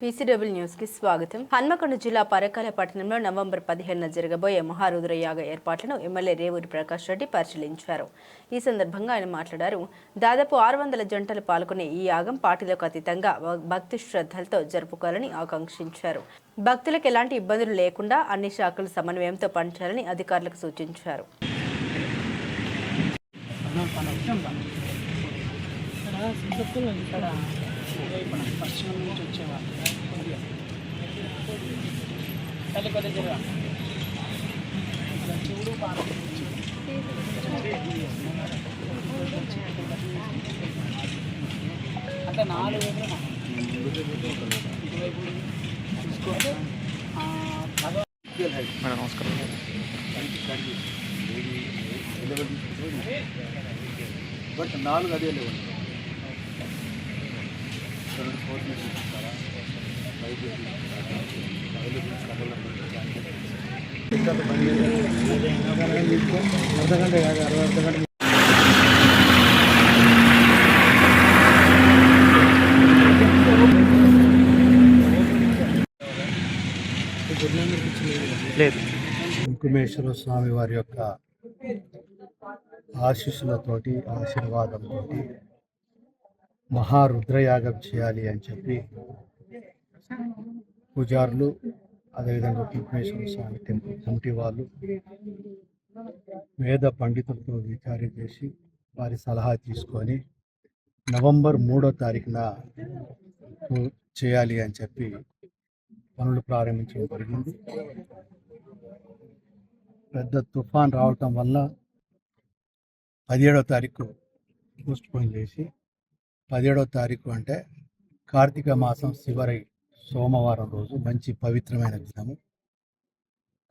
PCW న్యూస్కి స్వాగతం. హన్మకొండ జిల్లా పరకాల పట్టణంలో నవంబర్ పదిహేనున జరగబోయే మహారుద్ర యాగ ఏర్పాట్లను ఎమ్మెల్యే రేవూరి ప్రకాష్ రెడ్డి పరిశీలించారు. ఈ సందర్భంగా ఆయన మాట్లాడారు. దాదాపు ఆరు వందల జంటలు పాల్గొనే ఈ యాగం పార్టీలకు అతీతంగా భక్తి శ్రద్ధలతో జరుపుకోవాలని ఆకాంక్షించారు. భక్తులకు ఎలాంటి ఇబ్బందులు లేకుండా అన్ని శాఖలు సమన్వయంతో పనిచేయాలని అధికారులకు సూచించారు. ఇక్కడ. వైపున పశ్చిమ నుంచి వచ్చేవాళ్ళు. తల్లి ఇక్కడ చెవుడు పానం అంటే నాలుగు వైపులు ఇటువైపు చూసుకో ఆ, భగవ- బట్ నాలుగు అదే సెవెన్ లేవు అర్ధగంట కాదు అరవై అర్ధగంట లేదు. కుంకుమేశ్వర స్వామి వారి యొక్క ఆశీస్సులతోటి ఆశీర్వాదంతో మహారుద్రయాగం చేయాలి అని చెప్పి పూజారులు అదేవిధంగా కుంకుమేశ్వర స్వామి టెంపుల్ కమిటీ వాళ్ళు వేద పండితులతో విచారణ చేసి వారి సలహా తీసుకొని నవంబర్ మూడో తారీఖున చేయాలి అని చెప్పి పనులు ప్రారంభించడం జరిగింది. పెద్ద తుఫాన్ రావటం వల్ల పదిహేడో తారీఖు పోస్ట్పోన్ చేసి పదిహేడో తారీఖు అంటే కార్తీక మాసం చివరి సోమవారం రోజు మంచి పవిత్రమైన దినము.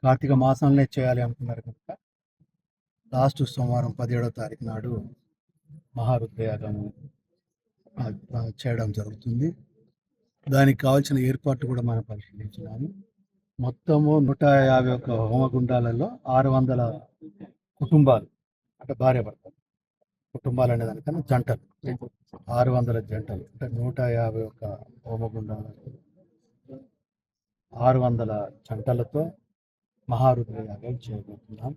కార్తీక మాసంలోనే చేయాలి అనుకున్నారు కనుక లాస్ట్ సోమవారం పదిహేడో తారీఖు నాడు మహారుద్రయాగము చేయడం జరుగుతుంది. దానికి కావాల్సిన ఏర్పాట్లు కూడా మనం పరిశీలించినాము. మొత్తము నూట యాభై ఒక్క హోమగుండాలలో ఆరు వందల కుటుంబాలు అంటే భార్య కుటుంబాలు అనే దానికన్నా జంటలు. ఆరు వందల జంటలు. అంటే నూట యాభై ఒక్క హోమగుండాలు. ఆరు వందల జంటలతో మహారుద్ర యాగం చేయబోతున్నాం.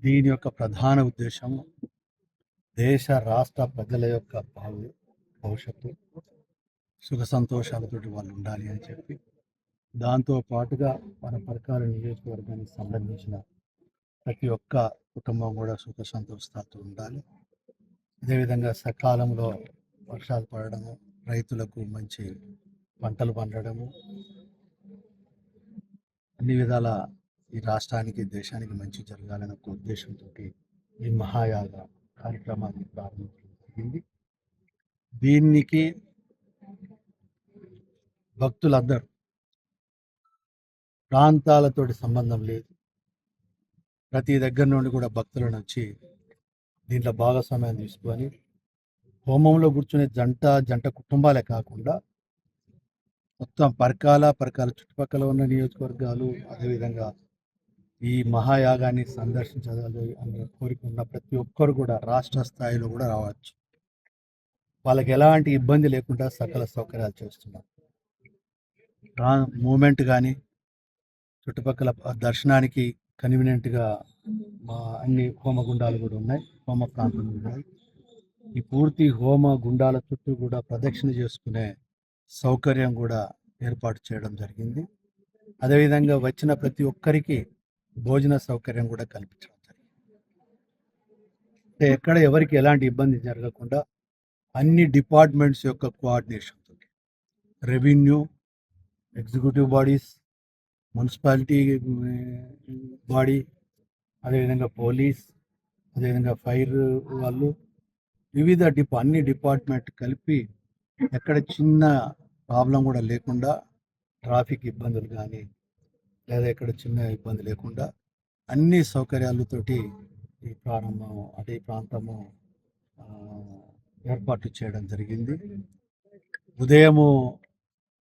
దీని యొక్క ప్రధాన ఉద్దేశం దేశ రాష్ట్ర ప్రజల యొక్క భావి భవిష్యత్తు సుఖ సంతోషాలతోటి వాళ్ళు ఉండాలి అని చెప్పి. దాంతో పాటుగా మన పరకాల నియోజకవర్గానికి సంబంధించిన ప్రతి ఒక్క కుటుంబం కూడా సుఖ సంతోషాలతో ఉండాలి. అదేవిధంగా సకాలంలో వర్షాలు పడడము రైతులకు మంచి పంటలు పండడము. అన్ని విధాల ఈ రాష్ట్రానికి దేశానికి మంచి జరగాలనే ఒక ఉద్దేశంతో ఈ మహాయాగ కార్యక్రమాన్ని ప్రారంభించడం జరిగింది. దీనికి భక్తులందరూ ప్రాంతాలతోటి సంబంధం లేదు. ప్రతి దగ్గర నుండి కూడా భక్తులను వచ్చి దీంట్లో భాగస్వామ్యం తీసుకొని హోమంలో కూర్చునే జంట జంట కుటుంబాలే కాకుండా మొత్తం పరకాల పరకాల చుట్టుపక్కల ఉన్న నియోజకవర్గాలు అదేవిధంగా ఈ మహాయాగాన్ని సందర్శించాలి అనే కోరిక ఉన్న ప్రతి ఒక్కరు కూడా రాష్ట్ర స్థాయిలో కూడా రావచ్చు. వాళ్ళకి ఎలాంటి ఇబ్బంది లేకుండా సకల సౌకర్యాలు చేస్తున్నారు. మూమెంట్ కానీ చుట్టుపక్కల దర్శనానికి కన్వీనియంట్గా మా అన్ని హోమగుండాలు కూడా ఉన్నాయి. హోమ ప్రాంతం ఉన్నాయి. ఈ పూర్తి హోమ గుండాల చుట్టూ కూడా ప్రదక్షిణ చేసుకునే సౌకర్యం కూడా ఏర్పాటు చేయడం జరిగింది. అదేవిధంగా వచ్చిన ప్రతి ఒక్కరికి భోజన సౌకర్యం కూడా కల్పించడం జరిగింది. అంటే ఎక్కడ ఎవరికి ఎలాంటి ఇబ్బంది జరగకుండా అన్ని డిపార్ట్మెంట్స్ యొక్క కోఆర్డినేషన్ తోటి revenue executive bodies municipality body అదేవిధంగా పోలీస్ అదేవిధంగా ఫైర్ వాళ్ళు వివిధ డిపా అన్ని డిపార్ట్మెంట్ కలిపి ఎక్కడ చిన్న ప్రాబ్లం కూడా లేకుండా ట్రాఫిక్ ఇబ్బందులు కానీ లేదా ఎక్కడ చిన్న ఇబ్బంది లేకుండా అన్ని సౌకర్యాలతోటి ఈ ప్రారంభం అంటే ఈ ప్రాంతము ఏర్పాటు చేయడం జరిగింది. ఉదయము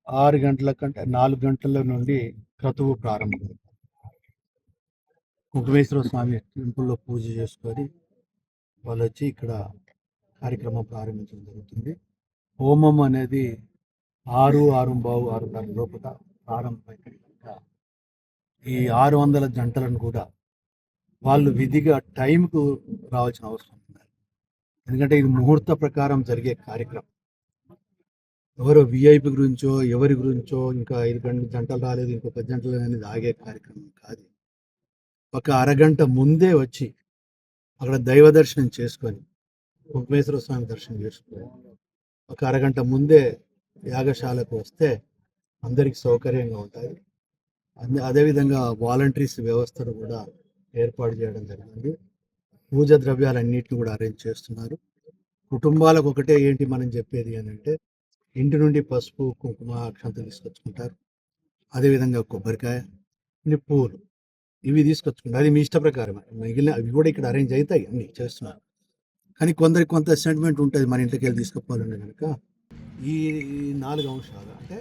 ఆరు గంటల కంటే నాలుగు గంటల నుండి క్రతువు ప్రారంభం. కుంకుమేశ్వర స్వామి టెంపుల్లో పూజ చేసుకొని వాళ్ళు వచ్చి ఇక్కడ కార్యక్రమం ప్రారంభించడం జరుగుతుంది. హోమం అనేది ఆరు ఆరు బావు ఆరున్నర లోపల ప్రారంభమైన ఈ ఆరు వందల జంటలను కూడా వాళ్ళు విధిగా టైంకు రావాల్సిన అవసరం ఉంది. ఎందుకంటే ఇది ముహూర్త ప్రకారం జరిగే కార్యక్రమం. ఎవరో విఐపి గురించో ఎవరి గురించో ఇంకా ఐదు గంటలు జంటలు రాలేదు ఇంకో పది గంటలు అనేది ఆగే కార్యక్రమం కాదు. ఒక అరగంట ముందే వచ్చి అక్కడ దైవ దర్శనం చేసుకొని కుంకుమేశ్వర స్వామి దర్శనం చేసుకొని ఒక అరగంట ముందే యాగశాలకు వస్తే అందరికి సౌకర్యంగా ఉంటుంది అదే అదేవిధంగా వాలంటీర్స్ వ్యవస్థను కూడా ఏర్పాటు చేయడం జరిగింది. పూజ ద్రవ్యాలన్నింటిని కూడా అరేంజ్ చేస్తున్నారు. కుటుంబాలకు ఒకటే ఏంటి మనం చెప్పేది అని అంటే ఇంటి నుండి పసుపు కుంకుమ అక్షంత తీసుకొచ్చుకుంటారు. అదేవిధంగా కొబ్బరికాయ పూలు ఇవి తీసుకొచ్చుకుంటారు. అది మీ ఇష్ట ప్రకారం మిగిలిన అవి కూడా ఇక్కడ అరేంజ్ అవుతాయి. అన్ని చేస్తున్నారు. కానీ కొందరికి కొంత సెంటిమెంట్ ఉంటుంది మన ఇంటికి వెళ్ళి తీసుకుపోవాలంటే కనుక ఈ ఈ నాలుగు అంశాలు అంటే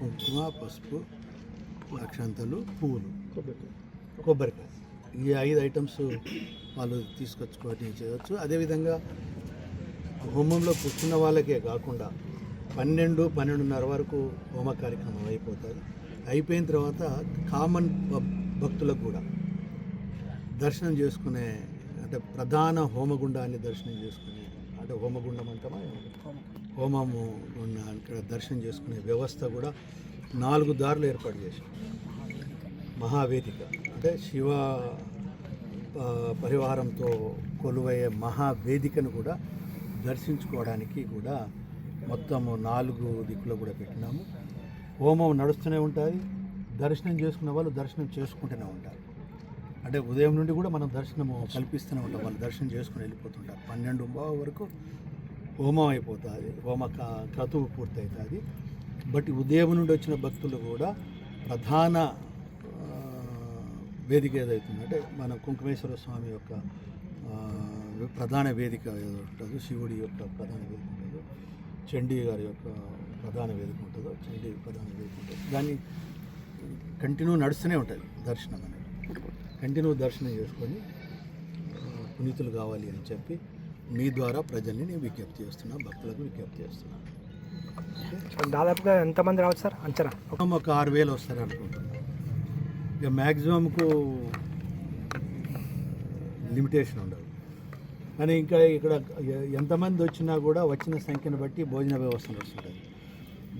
కుంకుమ పసుపు అక్షంతలు పూలు. కొబ్బరికాయ. ఈ ఐదు ఐటమ్స్ వాళ్ళు తీసుకొచ్చుకొని చేయవచ్చు. అదేవిధంగా హోమంలో కూర్చున్న వాళ్ళకే కాకుండా పన్నెండు పన్నెండున్నర వరకు హోమ కార్యక్రమం అయిపోతుంది. అయిపోయిన తర్వాత కామన్ భక్తులకు కూడా దర్శనం చేసుకునే అంటే ప్రధాన హోమగుండాన్ని దర్శనం చేసుకునే అంటే హోమగుండం అంటామా? హోమము ఉన్న ఇక్కడ దర్శనం చేసుకునే వ్యవస్థ కూడా నాలుగు దారులు ఏర్పాటు చేశాం మహావేదిక అంటే శివ పరివారంతో కొలువయ్యే మహావేదికను కూడా దర్శించుకోవడానికి కూడా మొత్తము నాలుగు దిక్కులు కూడా పెట్టినాము. హోమం నడుస్తూనే ఉంటుంది దర్శనం చేసుకున్న వాళ్ళు దర్శనం చేసుకుంటూనే ఉంటారు. అంటే ఉదయం నుండి కూడా మనం దర్శనము కల్పిస్తూనే ఉంటాం. వాళ్ళు దర్శనం చేసుకుని వెళ్ళిపోతుంటారు. పన్నెండు వరకు హోమం అయిపోతుంది. హోమ క- క్రతువు పూర్తవుతుంది బట్ ఉదయం నుండి వచ్చిన భక్తులు కూడా ప్రధాన వేదిక ఏదైతుంది అంటే మన కుంకుమేశ్వర స్వామి యొక్క ప్రధాన వేదిక ఏదో ఉంటుంది. శివుడి యొక్క ప్రధాన వేదిక. చండీ గారి యొక్క ప్రధాన వేదిక ఉంటుందో చండీ ప్రధాన వేదిక ఉంటుంది దాన్ని కంటిన్యూ నడుస్తూనే ఉంటుంది దర్శనం అనేది. కంటిన్యూ దర్శనం చేసుకొని పునీతులు కావాలి అని చెప్పి మీ ద్వారా ప్రజల్ని నేను విజ్ఞప్తి చేస్తున్నా భక్తులకు విజ్ఞప్తి చేస్తున్నాను దాదాపుగా ఎంతమంది రావచ్చు సార్? అంచనా. ఒక ఆరు వేలు వస్తారు అనుకుంటున్నాను ఇక మ్యాక్సిమంకు లిమిటేషన్ ఉండదు. కానీ ఇంకా ఇక్కడ ఎంతమంది వచ్చినా కూడా వచ్చిన సంఖ్యను బట్టి భోజన వ్యవస్థ వస్తుంటుంది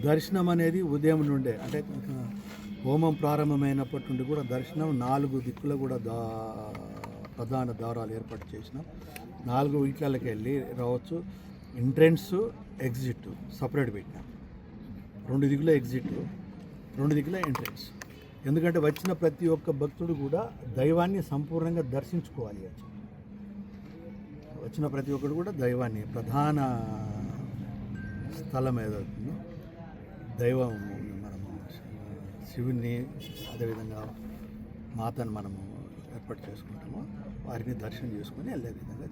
దర్శనం అనేది ఉదయం నుండే అంటే హోమం ప్రారంభమైనప్పటి నుండి కూడా దర్శనం నాలుగు దిక్కులు కూడా దా ప్రధాన ద్వారాలు ఏర్పాటు చేసినాం. నాలుగు వీట్లకి వెళ్ళి రావచ్చు. ఎంట్రెన్స్ ఎగ్జిట్ సపరేట్ పెట్టినాం. రెండు దిక్కుల ఎగ్జిట్ రెండు దిక్కుల ఎంట్రెన్స్. ఎందుకంటే వచ్చిన ప్రతి ఒక్క భక్తుడు కూడా దైవాన్ని సంపూర్ణంగా దర్శించుకోవాలి అని చెప్పి. వచ్చిన ప్రతి ఒక్కరు కూడా దైవాన్ని ప్రధాన స్థలం ఏదవుతుందో దైవం మనము శివుని అదేవిధంగా మాతను మనము ఏర్పాటు చేసుకుంటామో వారిని దర్శనం చేసుకుని వెళ్ళే విధంగా